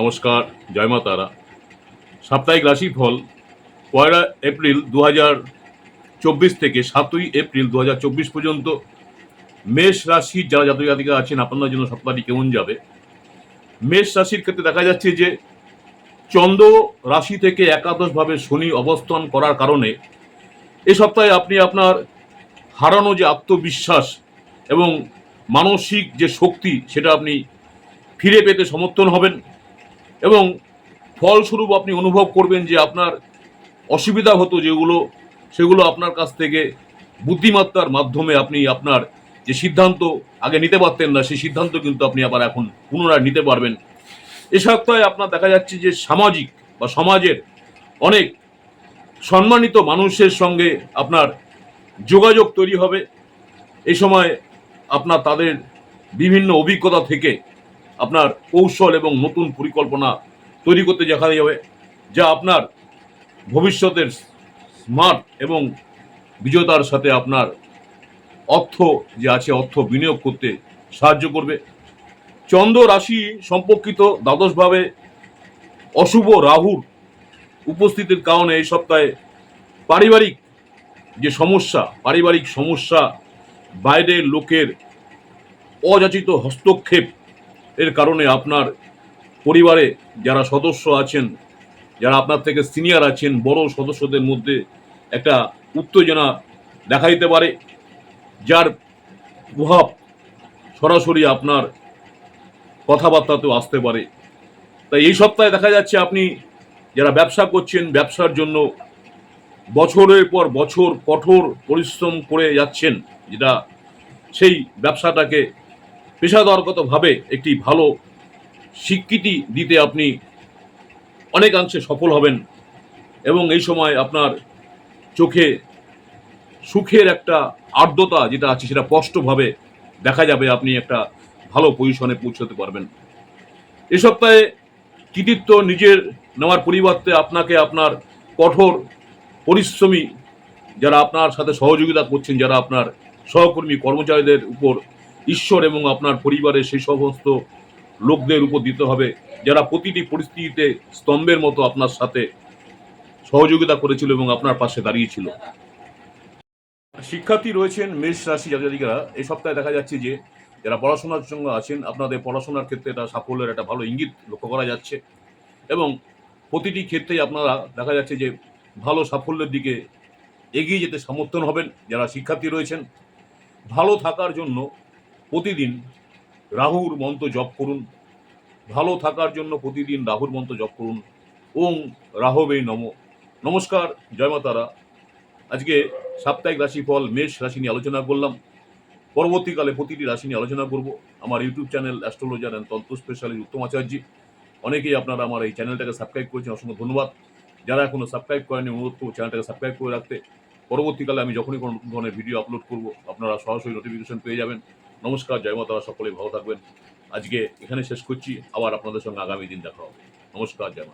নমস্কার, জয় মা তারা। সাপ্তাহিক রাশিফল পয়লা এপ্রিল দু চব্বিশ থেকে সাতই এপ্রিল দু চব্বিশ পর্যন্ত। মেষ রাশির যারা জাতক জাতিকা আছেন, আপনাদের জন্য সপ্তাহটি কেমন যাবে? মেষ রাশির ক্ষেত্রে দেখা যাচ্ছে যে, চন্দ্র রাশি থেকে একাদশভাবে শনি অবস্থান করার কারণে এ সপ্তাহে আপনি আপনার হারানো যে আত্মবিশ্বাস এবং মানসিক যে শক্তি, সেটা আপনি ফিরে পেতে সমর্থন হবেন। এবং ফলস্বরূপ আপনি অনুভব করবেন যে আপনার অসুবিধা হতো যেগুলো, সেগুলো আপনার কাছ থেকে বুদ্ধিমত্তার মাধ্যমে আপনি আপনার যে সিদ্ধান্ত আগে নিতে পারতেন না, সেই সিদ্ধান্ত কিন্তু আপনি আবার এখন পুনরায় নিতে পারবেন। এ সপ্তাহে আপনার দেখা যাচ্ছে যে সামাজিক বা সমাজের অনেক সম্মানিত মানুষের সঙ্গে আপনার যোগাযোগ তৈরি হবে। এই সময় আপনার তাদের বিভিন্ন অভিজ্ঞতা থেকে আপনার কৌশল এবং নতুন পরিকল্পনা তৈরি করতে দেখা যাবে, যা আপনার ভবিষ্যতের স্মার্ট এবং বিজয়তার সাথে আপনার অর্থ যে আছে, অর্থ বিনিয়োগ করতে সাহায্য করবে। চন্দ্র রাশি সম্পর্কিত দ্বাদশভাবে অশুভ রাহুর উপস্থিতির কারণে এই সপ্তাহে পারিবারিক যে সমস্যা, পারিবারিক সমস্যা, বাইরের লোকের অযাচিত হস্তক্ষেপ এর কারণে আপনার পরিবারে যারা সদস্য আছেন, যারা আপনার থেকে সিনিয়র আছেন, বড় সদস্যদের মধ্যে একটা উত্তেজনা দেখা দিতে পারে, যার প্রভাব সরাসরি আপনার কথাবার্তাতেও আসতে পারে। তাই এই সপ্তাহে দেখা যাচ্ছে আপনি যারা ব্যবসা করছেন, ব্যবসার জন্য বছরের পর বছর কঠোর পরিশ্রম করে যাচ্ছেন, যেটা সেই ব্যবসাটাকে পেশাদারগতভাবে একটি ভালো স্বীকৃতি দিতে আপনি অনেকাংশে সফল হবেন এবং এই সময় আপনার চোখে সুখের একটা আর্দ্রতা যেটা আছে সেটা স্পষ্টভাবে দেখা যাবে, আপনি একটা ভালো পজিশনে পৌঁছতে পারবেন। এ সপ্তাহে কৃতিত্ব নিজের নেওয়ার পরিবর্তে আপনাকে আপনার কঠোর পরিশ্রমী যারা আপনার সাথে সহযোগিতা করছেন, যারা আপনার সহকর্মী কর্মচারীদের উপর ঈশ্বর এবং আপনার পরিবারের সেই সমস্ত লোকদের উপর দিতে হবে। যারা প্রতিটি পরিস্থিতিতে স্তম্ভের মতো আপনার সাথে সহযোগিতা করেছিল এবং আপনার পাশে দাঁড়িয়েছিল। শিক্ষার্থী রয়েছেন মেষ রাশি জাতিকারা এই সপ্তাহে দেখা যাচ্ছে যে যারা পড়াশোনার সঙ্গে আছেন, আপনাদের পড়াশোনার ক্ষেত্রে এটা সাফল্যের একটা ভালো ইঙ্গিত লক্ষ্য করা যাচ্ছে। এবং প্রতিটি ক্ষেত্রেই আপনারা দেখা যাচ্ছে যে ভালো সাফল্যের দিকে এগিয়ে যেতে সমর্থন হবেন। যারা শিক্ষার্থী রয়েছেন, ভালো থাকার জন্য প্রতিদিন রাহুর মন্ত্র জপ করুন। ভালো থাকার জন্য প্রতিদিন রাহুর মন্ত্র জপ করুন। ওং রাহবে নম। নমস্কার, জয় মা তারা। আজকে সাপ্তাহিক রাশিফল, মেষ রাশি নিয়ে আলোচনা করলাম। পরবর্তীকালে প্রতিটি রাশি নিয়ে আলোচনা করব। আমার YouTube channel astrologer and tantra specialist Uttam Acharya. অনেকেই আপনারা আমার এই চ্যানেলটাকে সাবস্ক্রাইব করেছেন, অসংখ্য ধন্যবাদ। যারা এখনও সাবস্ক্রাইব করেনি অনুরোধ করব চ্যানেলটাকে সাবস্ক্রাইব করে রাখতে। পরবর্তীকালে আমি যখনই কোনো ধরনের ভিডিও আপলোড করব, আপনারা সরাসরি নোটিফিকেশন পেয়ে যাবেন। নমস্কার, জয় মাতারা, সকলেই ভালো থাকবেন। আজকে এখানে শেষ করছি। আবার আপনাদের সঙ্গে আগামী দিন দেখা হবে। নমস্কার, জয় মা